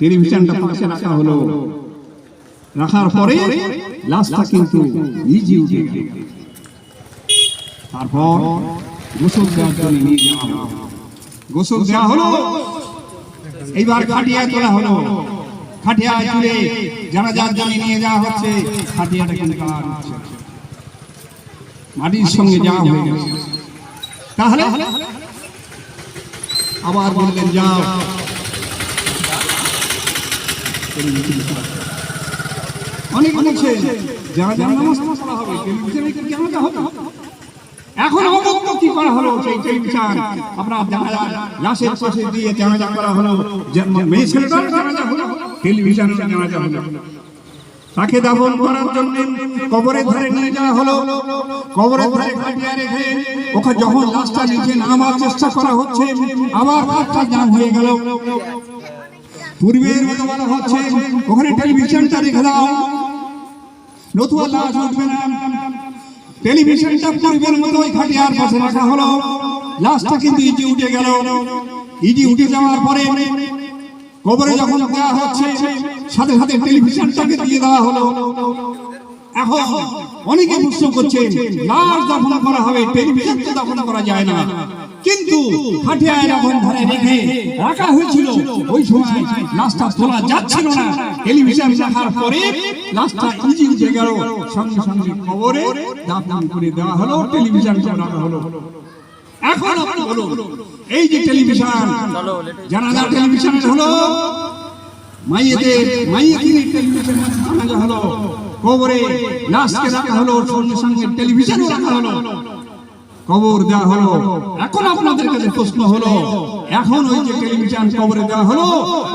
টেলিভিশনটা পাশে রাখা হলো। রাখার পরে লাশটা কিন্তু নিজে উঠে। তারপর গোসল দেওয়ার জন্য নিয়ে যাওয়া হলো। গোসল দেওয়া হলো। এইবার খাটিয়ায় তোলা হলো। খাটিয়ায় তুলে যারা যার জন্য নিয়ে যাওয়া হচ্ছে, খাটিয়াটা কিন্তু মাটির সঙ্গে যাওয়া হয়ে গেছে তাহলে আবার বললেন যাও। অনেক বলছে, যারা যারা নামাজ হবে এখন অবক্ত কি করা হলো আপনার লাশের পাশে দিয়ে জানাজা করা হলো মেয়ে জানাজা হলো। তাকে দাফন করার জন্য কবরের ধারে নিয়ে যাওয়া হলো। কবরের ধারে খাটিয়া রেখে ওখানে যখন লাশটা নিচে নামার চেষ্টা করা হচ্ছে, আবার লাশটা জাম হয়ে গেল। পূর্বের মতো বলা হচ্ছে, ওখানে টেলিভিশনটা রেখে দাও। নতুবা লাশ উঠবে না। টেলিভিশনটা পূর্বের মতো ওই খাটিয়ার পাশে রাখা হলো। লাশটা কিন্তু ইজি উঠে গেল। ইজি উঠে যাওয়ার পরে কবরে যখন দেওয়া হচ্ছে সাথে সাথে টেলিভিশনটাকে দিয়ে দেওয়া হলো। এখন অনেকে প্রশ্ন করছে লাশ দাফন করা হবে টেলিভিশন তো দাফন করা যায় না। কিন্তু খাটিয়ায় যখন ধরে রেখে রাখা হয়েছিল। ওই সময় লাশটা তোলা যাচ্ছিল না। টেলিভিশন রাখার পরে লাশটা ইজি উঠে গেল সঙ্গে সঙ্গে কবরে দাফন করে দেওয়া হলো টেলিভিশন রাখা হলো। এখন বলুন, এই যে টেলিভিশন জানাজা টেলিভিশন হলো মাইয়েদের মাইয়েদের টেলিভিশন হলো কবরে লাশকে রাখা হলো সঙ্গে টেলিভিশন রাখা হলো। কবর দেওয়া হলো। এখন আপনাদের কাছে প্রশ্ন হলো, এখন ওই যে টেলিভিশন কবরে দেওয়া হলো